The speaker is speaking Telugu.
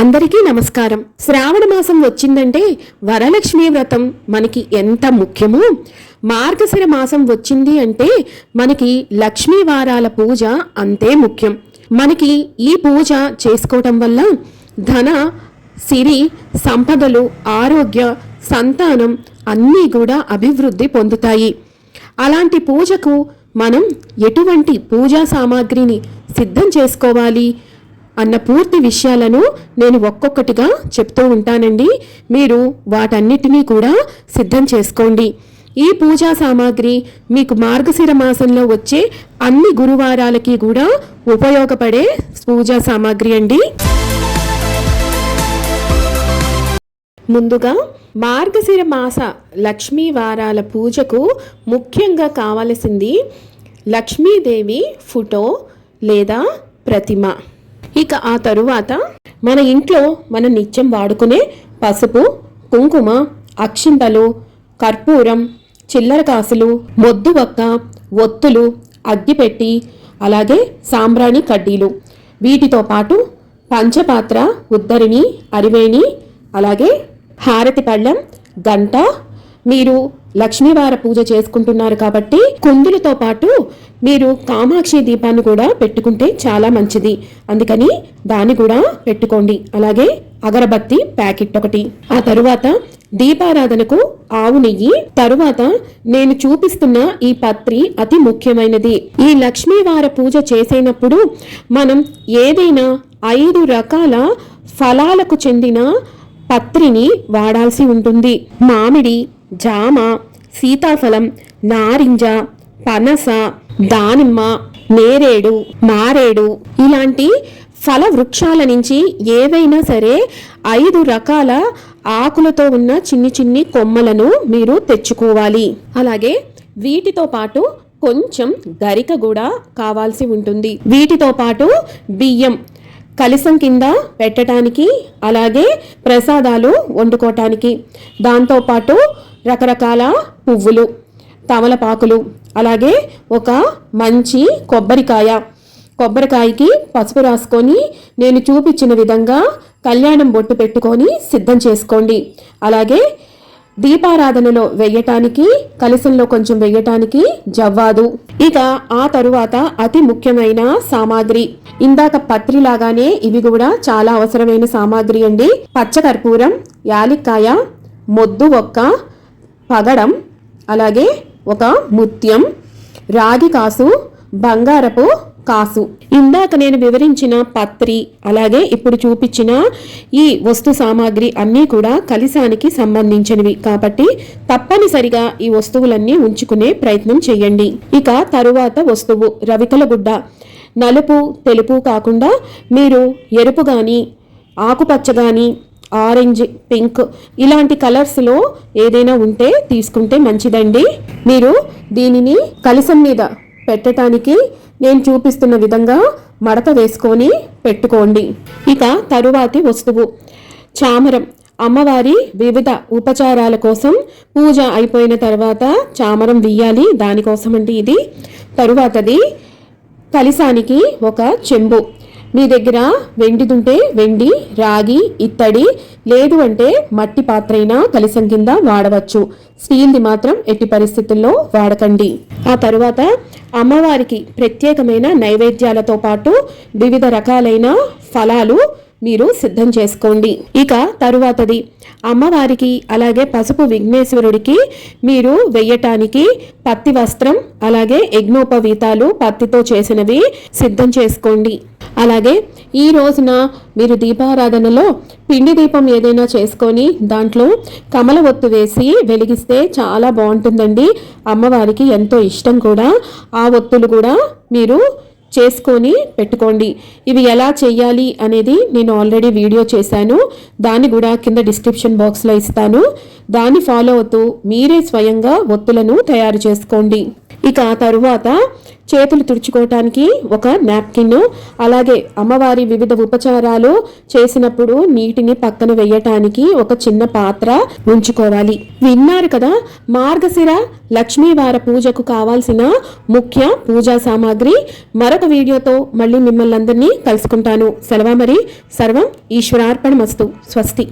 అందరికీ నమస్కారం. శ్రావణ మాసం వచ్చిందంటే వరలక్ష్మి వ్రతం మనకి ఎంత ముఖ్యమో? మార్గశిర మాసం వచ్చింది అంటే మనకి లక్ష్మీ వారాల పూజ అంతే ముఖ్యం. మనకి ఈ పూజ చేసుకోవటం వల్ల ధన సిరి సంపదలు ఆరోగ్య సంతానం అన్నీ కూడా అభివృద్ధి పొందుతాయి. అలాంటి పూజకు మనం ఎటువంటి పూజా సామాగ్రిని సిద్ధం చేసుకోవాలి? అన్న పూర్తి విషయాలను నేను ఒక్కొక్కటిగా చెప్తూ ఉంటానండి. మీరు వాటన్నిటినీ కూడా సిద్ధం చేసుకోండి. ఈ పూజా సామాగ్రి మీకు మార్గశిర మాసంలో వచ్చే అన్ని గురువారాలకి కూడా ఉపయోగపడే పూజా సామాగ్రి అండి. ముందుగా మార్గశిర మాస లక్ష్మీ వారాల పూజకు ముఖ్యంగా కావలసింది లక్ష్మీదేవి ఫోటో లేదా ప్రతిమ. ఇక ఆ తరువాత మన ఇంట్లో మనం నిత్యం వాడుకునే పసుపు కుంకుమ అక్షింతలు కర్పూరం చిల్లర కాసులు మొద్దు వక్క ఒత్తులు అగ్గిపెట్టి అలాగే సాంబ్రాణి కడ్డీలు. వీటితో పాటు పంచపాత్ర ఉద్దరిని అరివేణి అలాగే హారతి పళ్ళెం గంట. మీరు లక్ష్మీవార పూజ చేసుకుంటున్నారు కాబట్టి కుందులతో పాటు మీరు కామాక్షి దీపాన్ని కూడా పెట్టుకుంటే చాలా మంచిది. అందుకని దాన్ని కూడా పెట్టుకోండి. అలాగే అగరబత్తి ప్యాకెట్ ఒకటి. ఆ తరువాత దీపారాధనకు ఆవు నెయ్యి. తరువాత నేను చూపిస్తున్న ఈ పత్రి అతి ముఖ్యమైనది. ఈ లక్ష్మీవార పూజ చేసేటప్పుడు మనం ఏదైనా ఐదు రకాల ఫలాలకు చెందిన పత్రిని వాడాల్సి ఉంటుంది. మామిడి జామ సీతాఫలం నారింజ పనస దానిమ్మ నేరేడు మారేడు ఇలాంటి ఫల వృక్షాల నుంచి ఏవైనా సరే ఐదు రకాల ఆకులతో ఉన్న చిన్ని చిన్ని కొమ్మలను మీరు తెచ్చుకోవాలి. అలాగే వీటితో పాటు కొంచెం గరిక కూడా కావాల్సి ఉంటుంది. వీటితో పాటు బియ్యం కలిసం కింద పెట్టడానికి అలాగే ప్రసాదాలు వండుకోవటానికి దాంతోపాటు రకరకాల పువ్వులు తమలపాకులు అలాగే ఒక మంచి కొబ్బరికాయ. కొబ్బరికాయకి పసుపు రాసుకొని నేను చూపించిన విధంగా కళ్యాణం బొట్టు పెట్టుకొని సిద్ధం చేసుకోండి. అలాగే దీపారాధనలో వెయ్యటానికి కలశంలో కొంచెం వెయ్యటానికి జవ్వాదు. ఇక ఆ తరువాత అతి ముఖ్యమైన సామాగ్రి. ఇందాక పత్రి లాగానే ఇవి కూడా చాలా అవసరమైన సామాగ్రి అండి. పచ్చకర్పూరం యాలిక్కాయ మొద్దు ఒక్క పగడం అలాగే ఒక ముత్యం రాగి కాసు బంగారపు కాసు. ఇందాక నేను వివరించిన పత్రి అలాగే ఇప్పుడు చూపించిన ఈ వస్తు సామాగ్రి అన్నీ కూడా కలిసానికి సంబంధించినవి. కాబట్టి తప్పనిసరిగా ఈ వస్తువులన్నీ ఉంచుకునే ప్రయత్నం చేయండి. ఇక తరువాత వస్తువు రవికల గుడ్డ. నలుపు తెలుపు కాకుండా మీరు ఎరుపు కానీ ఆకుపచ్చ కానీ ఆరెంజ్ పింక్ ఇలాంటి కలర్స్లో ఏదైనా ఉంటే తీసుకుంటే మంచిదండి. మీరు దీనిని కలసం మీద పెట్టడానికి నేను చూపిస్తున్న విధంగా మడత వేసుకొని పెట్టుకోండి. ఇక తరువాతి వస్తువు చామరం. అమ్మవారి వివిధ ఉపచారాల కోసం పూజ అయిపోయిన తర్వాత చామరం వెయ్యాలి. దానికోసం అండి ఇది. తరువాతది కలిసానికి ఒక చెంబు. మీ దగ్గర వెండిదుంటే వెండి రాగి ఇత్తడి లేదు అంటే మట్టి పాత్ర అయినా కలిసం కింద వాడవచ్చు. స్టీల్ది మాత్రం ఎట్టి పరిస్థితుల్లో వాడకండి. ఆ తరువాత అమ్మవారికి ప్రత్యేకమైన నైవేద్యాలతో పాటు వివిధ రకాలైన ఫలాలు మీరు సిద్ధం చేసుకోండి. ఇక తరువాతది అమ్మవారికి అలాగే పసుపు విఘ్నేశ్వరుడికి మీరు వెయ్యటానికి పత్తి వస్త్రం అలాగే యజ్ఞోపవీతాలు పత్తితో చేసినవి సిద్ధం చేసుకోండి. అలాగే ఈ రోజున మీరు దీపారాధనలో పిండి దీపం ఏదైనా చేసుకొని దాంట్లో కమల ఒత్తు వేసి వెలిగిస్తే చాలా బాగుంటుందండి. అమ్మవారికి ఎంతో ఇష్టం కూడా. ఆ ఒత్తులు కూడా మీరు చేసుకొని పెట్టుకోండి. ఇవి ఎలా చేయాలి అనేది నేను ఆల్రెడీ వీడియో చేశాను. దాన్ని కూడా కింద డిస్క్రిప్షన్ బాక్స్లో ఇస్తాను. దాన్ని ఫాలో అవుతూ మీరే స్వయంగా ఒత్తులను తయారు చేసుకోండి. ఇక ఆ తరువాత చేతులు తుడుచుకోవటానికి ఒక నాప్కిన్ అలాగే అమ్మవారి వివిధ ఉపచారాలు చేసినప్పుడు నీటిని పక్కన వేయటానికి ఒక చిన్న పాత్ర ఉంచుకోవాలి. విన్నారు కదా మార్గశిర లక్ష్మీవార పూజకు కావాల్సిన ముఖ్య పూజా సామాగ్రి. మరొక వీడియోతో మళ్ళీ మిమ్మల్ని అందరినీ కలుసుకుంటాను. సెలవు మరి సర్వం ఈశ్వరార్పణ మస్తు స్వస్తి.